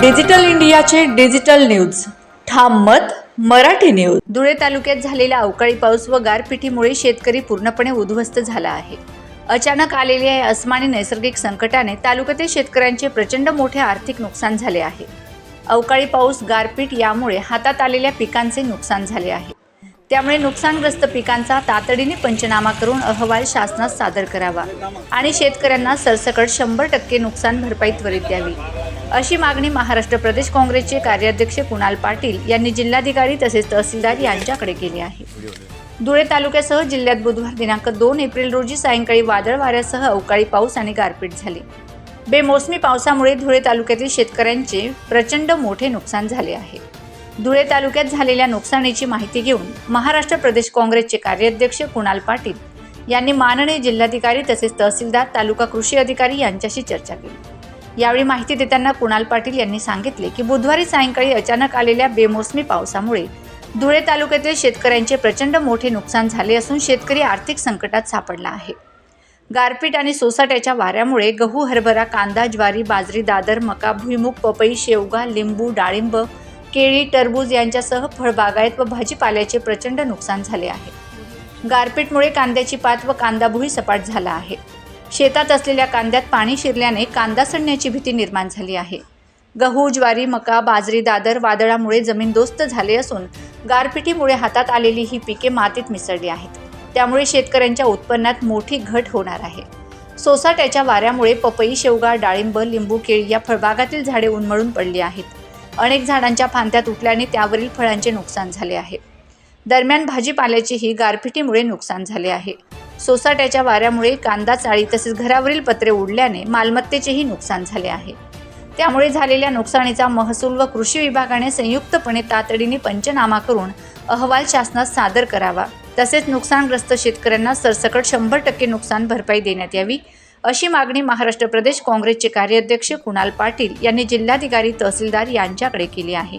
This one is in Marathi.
डिजिटल इंडियाचे डिजिटल न्यूज. ठाम मत मराठी न्यूज. धुळे तालुक्यात झालेला अवकाळी पाऊस व गारपिटीमुळे शेतकरी पूर्णपणे उद्ध्वस्त झाला आहे. अचानक आलेल्या या अस्मानी नैसर्गिक संकटाने तालुक्यातील शेतकऱ्यांचे प्रचंड मोठे आर्थिक नुकसान झाले आहे. अवकाळी पाऊस गारपीट यामुळे हातात आलेल्या पिकांचे नुकसान झाले आहे. त्यामुळे नुकसानग्रस्त पिकांचा तातडीने पंचनामा करून अहवाल शासनास सादर करावा आणि शेतकऱ्यांना सरसकट शंभर टक्के नुकसान भरपाई त्वरित द्यावी. अशी मागणी महाराष्ट्र प्रदेश काँग्रेसचे कार्याध्यक्ष कुणाल पाटील यांनी जिल्हाधिकारी तसेच तहसीलदार यांच्याकडे केली आहे. धुळे तालुक्यासह जिल्ह्यात बुधवार दिनांक दोन एप्रिल रोजी सायंकाळी वादळ वाऱ्यासह अवकाळी पाऊस आणि गारपीट झाली. बेमोसमी पावसामुळे धुळे तालुक्यातील शेतकऱ्यांचे प्रचंड मोठे नुकसान झाले आहे. धुळे तालुक्यात झालेल्या नुकसानीची माहिती घेऊन महाराष्ट्र प्रदेश काँग्रेसचे कार्याध्यक्ष कुणाल पाटील यांनी माननीय जिल्हाधिकारी तसेच तहसीलदार तालुका कृषी अधिकारी यांच्याशी चर्चा केली. यावेळी माहिती देताना कुणाल पाटील यांनी सांगितले की बुधवारी सायंकाळी अचानक आलेल्या बेमोसमी पावसामुळे धुळे तालुक्यातील शेतकऱ्यांचे प्रचंड मोठे नुकसान झाले असून शेतकरी आर्थिक संकटात सापडला आहे. गारपीट आणि सोसाट्याच्या वाऱ्यामुळे गहू हरभरा कांदा ज्वारी बाजरी दादर मका भुईमुग पपई शेवगा लिंबू डाळिंब केळी टरबूज यांच्यासह फळबागायत व भाजीपाल्याचे प्रचंड नुकसान झाले आहे. गारपीटमुळे कांद्याची पात व कांदाभुई सपाट झाला आहे. शेतात असलेल्या कांद्यात पाणी शिरल्याने कांदा सडण्याची भीती निर्माण झाली आहे. गहू ज्वारी मका बाजरी दादर वादळामुळे जमीनदोस्त झाले असून गारपिटीमुळे हातात आलेली ही पिके मातीत मिसळली आहेत. त्यामुळे शेतकऱ्यांच्या उत्पन्नात मोठी घट होणार आहे. सोसाट्याच्या वाऱ्यामुळे पपई शेवगा डाळिंब लिंबू केळी या फळबागातील झाडे उन्मळून पडली आहेत. अनेक झाडांच्या फांद्यात उठल्याने त्यावरील फळांचे नुकसान झाले आहे. दरम्यान भाजीपाल्याचेही गारपिटीमुळे नुकसान झाले आहे. सोसाट्याच्या वाऱ्यामुळे कांदा चाळी तसेच घरावरील पत्रे उडल्याने मालमत्तेचेही नुकसान झाले आहे. त्यामुळे झालेल्या नुकसानीचा महसूल व कृषी विभागाने संयुक्तपणे तातडीने पंचनामा करून अहवाल शासनास सादर करावा. तसेच नुकसानग्रस्त शेतकऱ्यांना सरसकट शंभर टक्के नुकसान भरपाई देण्यात यावी अशी मागणी महाराष्ट्र प्रदेश काँग्रेसचे कार्याध्यक्ष कुणाल पाटील यांनी जिल्हाधिकारी तहसीलदार यांच्याकडे केली आहे.